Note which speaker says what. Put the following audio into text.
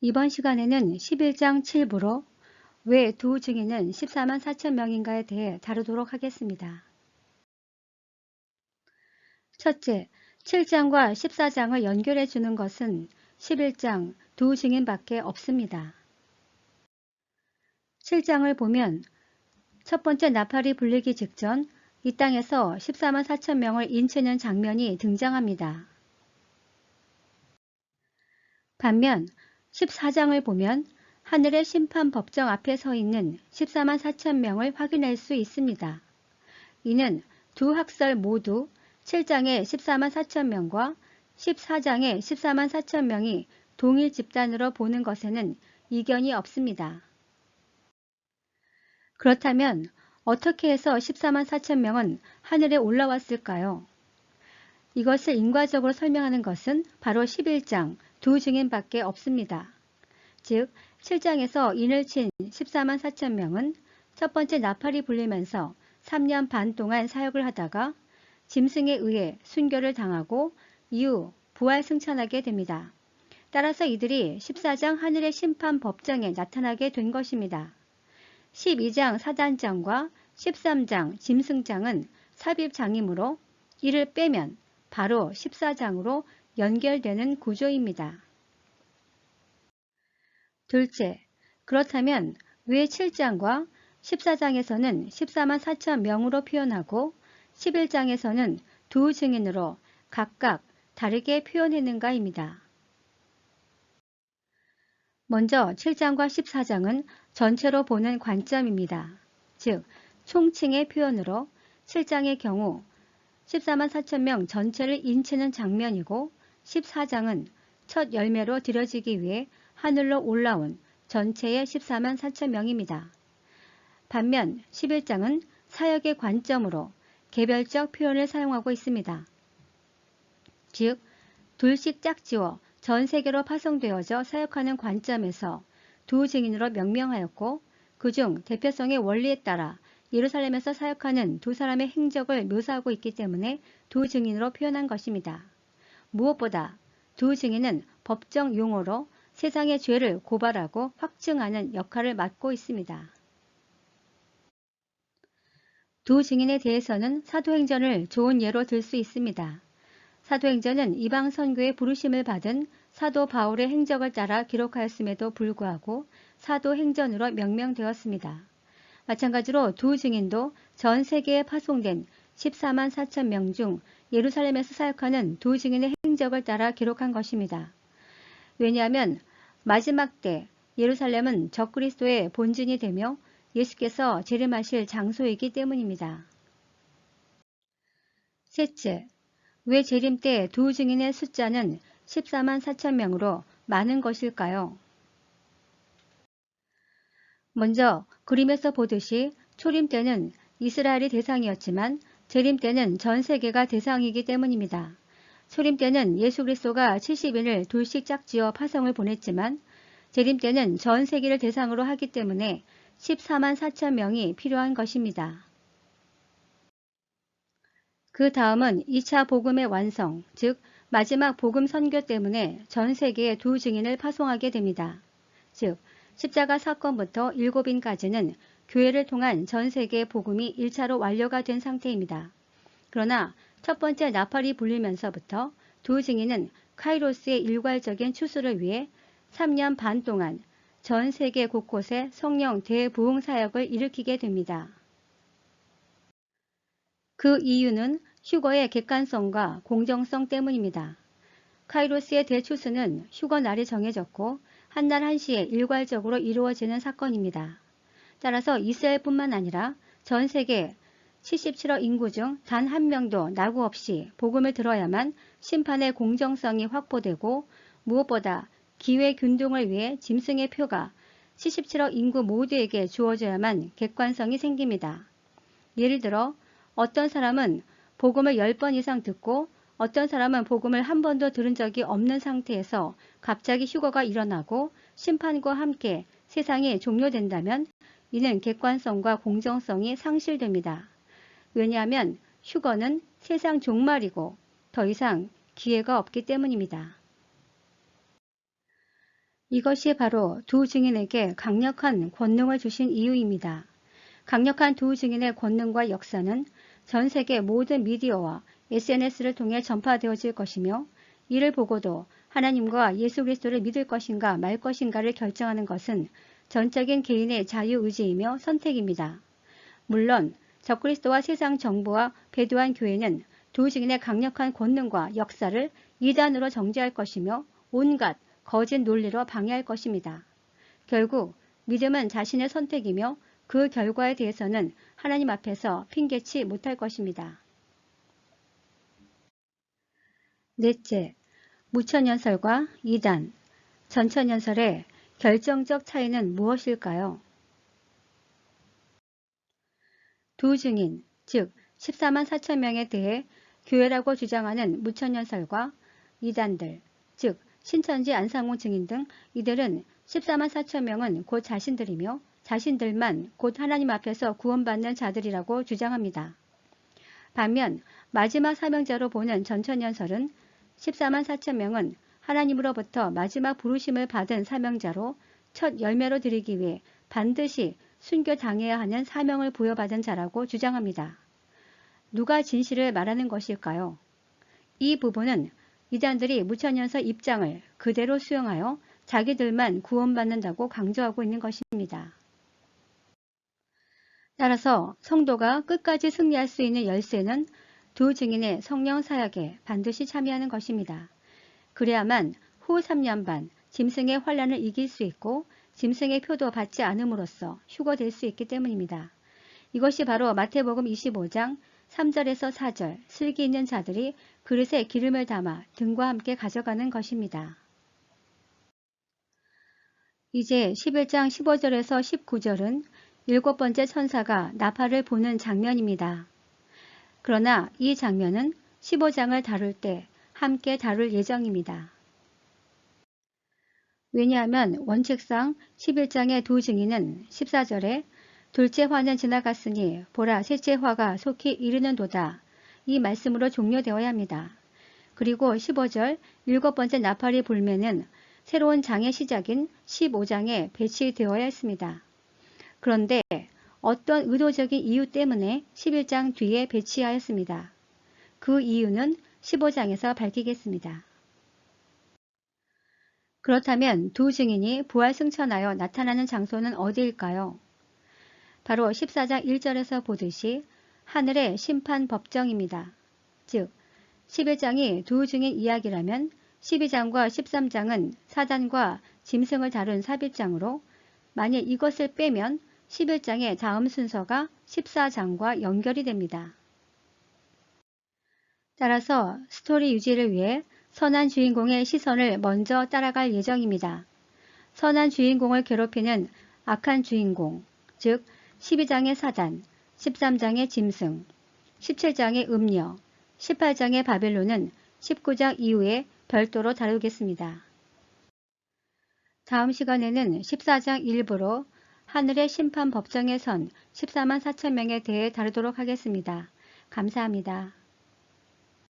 Speaker 1: 이번 시간에는 11장 7부로 왜 두 증인은 14만 4천 명인가에 대해 다루도록 하겠습니다. 첫째, 7장과 14장을 연결해 주는 것은 11장 두 증인밖에 없습니다. 7장을 보면 첫 번째 나팔이 불리기 직전 이 땅에서 14만 4천 명을 인치는 장면이 등장합니다. 반면 14장을 보면 하늘의 심판 법정 앞에 서 있는 14만 4천 명을 확인할 수 있습니다. 이는 두 학설 모두 7장의 14만 4천 명과 14장의 14만 4천 명이 동일 집단으로 보는 것에는 이견이 없습니다. 그렇다면 어떻게 해서 14만 4천 명은 하늘에 올라왔을까요? 이것을 인과적으로 설명하는 것은 바로 11장 두 증인밖에 없습니다. 즉 7장에서 인을 친 14만 4천 명은 첫 번째 나팔이 불리면서 3년 반 동안 사역을 하다가 짐승에 의해 순교를 당하고 이후 부활 승천하게 됩니다. 따라서 이들이 14장 하늘의 심판 법정에 나타나게 된 것입니다. 12장 사단장과 13장 짐승장은 삽입장이므로 이를 빼면 바로 14장으로 연결되는 구조입니다. 둘째, 그렇다면 왜 7장과 14장에서는 14만 4천 명으로 표현하고 11장에서는 두 증인으로 각각 다르게 표현했는가입니다. 먼저 7장과 14장은 전체로 보는 관점입니다. 즉, 총칭의 표현으로 7장의 경우 14만 4천 명 전체를 인치는 장면이고 14장은 첫 열매로 드려지기 위해 하늘로 올라온 전체의 14만 4천 명입니다. 반면 11장은 사역의 관점으로 개별적 표현을 사용하고 있습니다. 즉, 둘씩 짝지워 전 세계로 파송되어져 사역하는 관점에서 두 증인으로 명명하였고 그중 대표성의 원리에 따라 예루살렘에서 사역하는 두 사람의 행적을 묘사하고 있기 때문에 두 증인으로 표현한 것입니다. 무엇보다 두 증인은 법정 용어로 세상의 죄를 고발하고 확증하는 역할을 맡고 있습니다. 두 증인에 대해서는 사도행전을 좋은 예로 들 수 있습니다. 사도행전은 이방 선교의 부르심을 받은 사도 바울의 행적을 따라 기록하였음에도 불구하고 사도행전으로 명명되었습니다. 마찬가지로 두 증인도 전 세계에 파송된 14만 4천 명 중 예루살렘에서 사역하는 두 증인의 행적을 따라 기록한 것입니다. 왜냐하면 마지막 때 예루살렘은 적그리스도의 본진이 되며 예수께서 재림하실 장소이기 때문입니다. 셋째, 왜 재림 때 두 증인의 숫자는 14만 4천 명으로 많은 것일까요? 먼저 그림에서 보듯이 초림 때는 이스라엘이 대상이었지만 재림 때는 전 세계가 대상이기 때문입니다. 초림 때는 예수 그리스도가 70인을 둘씩 짝지어 파성을 보냈지만 재림 때는 전 세계를 대상으로 하기 때문에 14만 4천 명이 필요한 것입니다. 그 다음은 2차 복음의 완성, 즉 마지막 복음 선교 때문에 전 세계에 두 증인을 파송하게 됩니다. 즉 십자가 사건부터 일곱인까지는 교회를 통한 전 세계 복음이 1차로 완료가 된 상태입니다. 그러나 첫 번째 나팔이 불리면서부터 두 증인은 카이로스의 일괄적인 추수를 위해 3년 반 동안 전 세계 곳곳에 성령 대부흥 사역을 일으키게 됩니다. 그 이유는 휴거의 객관성과 공정성 때문입니다. 카이로스의 대추수는 휴거 날이 정해졌고 한날 한시에 일괄적으로 이루어지는 사건입니다. 따라서 이스라엘뿐만 아니라 전 세계 77억 인구 중 단 한 명도 낙우 없이 복음을 들어야만 심판의 공정성이 확보되고 무엇보다 기회 균등을 위해 짐승의 표가 77억 인구 모두에게 주어져야만 객관성이 생깁니다. 예를 들어 어떤 사람은 복음을 10번 이상 듣고 어떤 사람은 복음을 한 번도 들은 적이 없는 상태에서 갑자기 휴거가 일어나고 심판과 함께 세상이 종료된다면 이는 객관성과 공정성이 상실됩니다. 왜냐하면 휴거는 세상 종말이고 더 이상 기회가 없기 때문입니다. 이것이 바로 두 증인에게 강력한 권능을 주신 이유입니다. 강력한 두 증인의 권능과 역사는 전 세계 모든 미디어와 SNS를 통해 전파되어질 것이며 이를 보고도 하나님과 예수 그리스도를 믿을 것인가 말 것인가를 결정하는 것은 전적인 개인의 자유의지이며 선택입니다. 물론 적그리스도와 세상 정부와 배도한 교회는 두 증인의 강력한 권능과 역사를 이단으로 정죄할 것이며 온갖 거짓 논리로 방해할 것입니다. 결국 믿음은 자신의 선택이며 그 결과에 대해서는 하나님 앞에서 핑계치 못할 것입니다. 넷째, 무천연설과 이단, 전천연설의 결정적 차이는 무엇일까요? 두 증인, 즉 14만 4천 명에 대해 교회라고 주장하는 무천연설과 이단들, 즉 신천지 안상홍 증인 등 이들은 14만 4천 명은 곧 자신들이며 자신들만 곧 하나님 앞에서 구원받는 자들이라고 주장합니다. 반면 마지막 사명자로 보는 전천연설은 14만 4천 명은 하나님으로부터 마지막 부르심을 받은 사명자로 첫 열매로 드리기 위해 반드시 순교당해야 하는 사명을 부여받은 자라고 주장합니다. 누가 진실을 말하는 것일까요? 이 부분은 이단들이 무천연서 입장을 그대로 수용하여 자기들만 구원받는다고 강조하고 있는 것입니다. 따라서 성도가 끝까지 승리할 수 있는 열쇠는 두 증인의 성령 사역에 반드시 참여하는 것입니다. 그래야만 후 3년 반 짐승의 환란을 이길 수 있고 짐승의 표도 받지 않음으로써 휴거될 수 있기 때문입니다. 이것이 바로 마태복음 25장 3절에서 4절 슬기 있는 자들이 그릇에 기름을 담아 등과 함께 가져가는 것입니다. 이제 11장 15절에서 19절은 일곱 번째 천사가 나팔을 보는 장면입니다. 그러나 이 장면은 15장을 다룰 때 함께 다룰 예정입니다. 왜냐하면 원칙상 11장의 두 증인은 14절에 둘째 화는 지나갔으니 보라 셋째 화가 속히 이르는 도다. 이 말씀으로 종료되어야 합니다. 그리고 15절 일곱 번째 나팔이 불면은 새로운 장의 시작인 15장에 배치되어야 했습니다. 그런데 어떤 의도적인 이유 때문에 11장 뒤에 배치하였습니다. 그 이유는 15장에서 밝히겠습니다. 그렇다면 두 증인이 부활 승천하여 나타나는 장소는 어디일까요? 바로 14장 1절에서 보듯이 하늘의 심판 법정입니다. 즉 11장이 두 증인 이야기라면 12장과 13장은 사단과 짐승을 다룬 삽입장으로 만일 이것을 빼면 11장의 다음 순서가 14장과 연결이 됩니다. 따라서 스토리 유지를 위해 선한 주인공의 시선을 먼저 따라갈 예정입니다. 선한 주인공을 괴롭히는 악한 주인공, 즉 12장의 사단, 13장의 짐승, 17장의 음녀, 18장의 바벨론은 19장 이후에 별도로 다루겠습니다. 다음 시간에는 14장 일부로 하늘의 심판 법정에 선 14만 4천 명에 대해 다루도록 하겠습니다. 감사합니다.